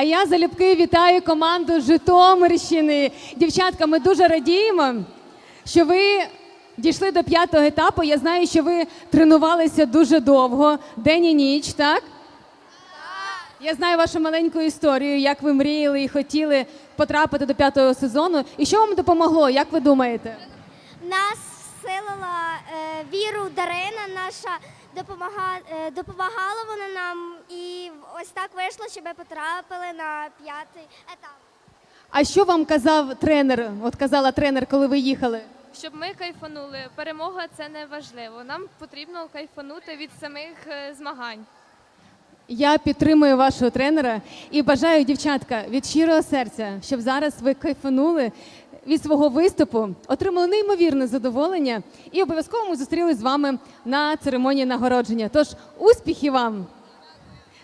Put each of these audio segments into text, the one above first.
А я залюбки вітаю команду Житомирщини. Дівчатка, ми дуже радіємо, що ви дійшли до п'ятого етапу. Я знаю, що ви тренувалися дуже довго, день і ніч, так? Я знаю вашу маленьку історію, як ви мріяли і хотіли потрапити до п'ятого сезону. І що вам допомогло, як ви думаєте? Нас силила е, віру Дарина, наша допомага, е, допомагала вона нам, і ось так вийшло, що ми потрапили на п'ятий етап. А що вам казав тренер? От казала тренер, коли ви їхали? Щоб ми кайфанули. Перемога це не важливо. Нам потрібно кайфанути від самих е, змагань. Я підтримую вашого тренера і бажаю, дівчатка, від щирого серця, щоб зараз ви кайфанули від свого виступу, отримали неймовірне задоволення і обов'язково ми зустрілись з вами на церемонії нагородження. Тож успіхів вам!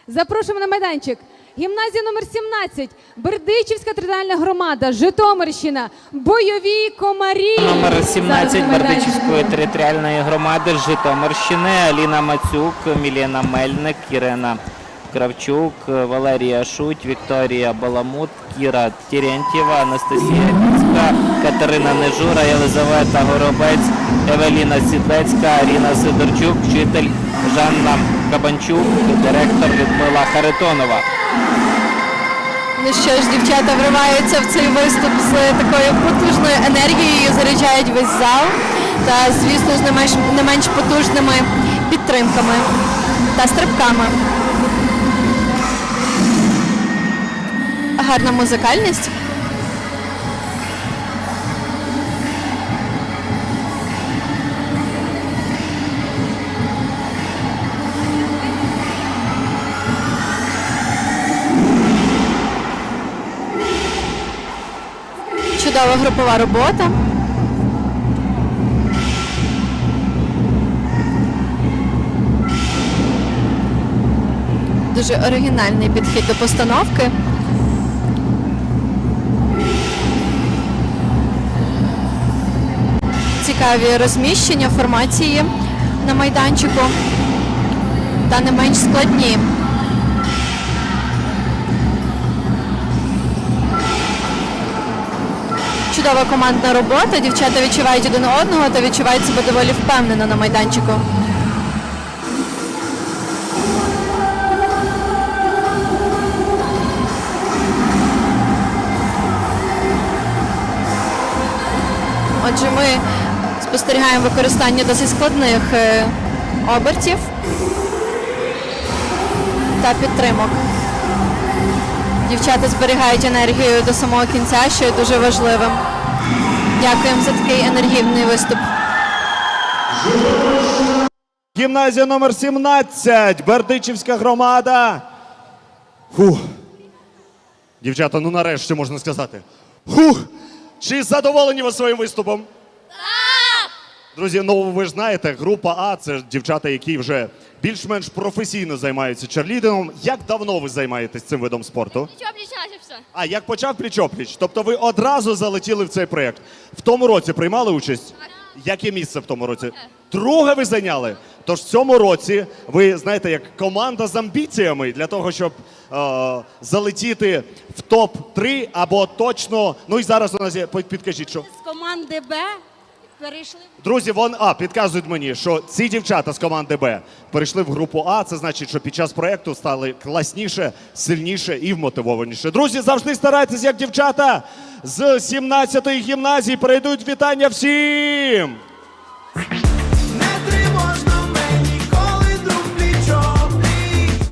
Запрошуємо на майданчик. Гімназія номер 17, Бердичівська територіальна громада, Житомирщина, бойові комарі. Номер Зараз 17. Бердичівської територіальної громади Житомирщини Аліна Мацюк, Мілена Мельник, Ірина Кравчук, Валерія Шуть, Вікторія Баламут, Кіра Терентьєва, Анастасія Кіцька, Катерина Нежура, Єлизавета Горобець, Евеліна Сідлецька, Аріна Сидорчук, вчитель Жанна Кабанчук, директор Людмила Харитонова. Ну що ж, дівчата вриваються в цей виступ з такою потужною енергією, заряджають весь зал та, звісно, з не менш, не менш потужними підтримками та стрибками. Гарна музикальність. Чудова групова робота. Дуже оригінальний підхід до постановки. Цікаві розміщення формації на майданчику та не менш складні. Чудова командна робота. Дівчата відчувають один одного та відчувають себе доволі впевнено на майданчику. Отже, ми спостерігаємо використання досить складних е, обертів та підтримок. Дівчата зберігають енергію до самого кінця, що є дуже важливим. Дякуємо за такий енергійний виступ. Гімназія номер 17, Бердичівська громада. Фух. Дівчата, ну нарешті можна сказати. Фух. Чи задоволені ви своїм виступом? Друзі, ну ви ж знаєте, група А це дівчата, які вже більш-менш професійно займаються черлідингом. Як давно ви займаєтесь цим видом спорту? Що облічати все? А як почав пліч-опліч? Тобто ви одразу залетіли в цей проєкт. В тому році приймали участь? Яке місце в тому році? Друге ви зайняли. Тож в цьому році ви знаєте, як команда з амбіціями для того, щоб е, залетіти в топ-3 або точно. Ну і зараз у нас є. Підкажіть, що з команди Б перейшли Друзі, вон А підказують мені, що ці дівчата з команди Б перейшли в групу А. Це значить, що під час проекту стали класніше, сильніше і вмотивованіше. Друзі, завжди старайтесь, як дівчата з 17-ї гімназії. Перейдуть вітання всім.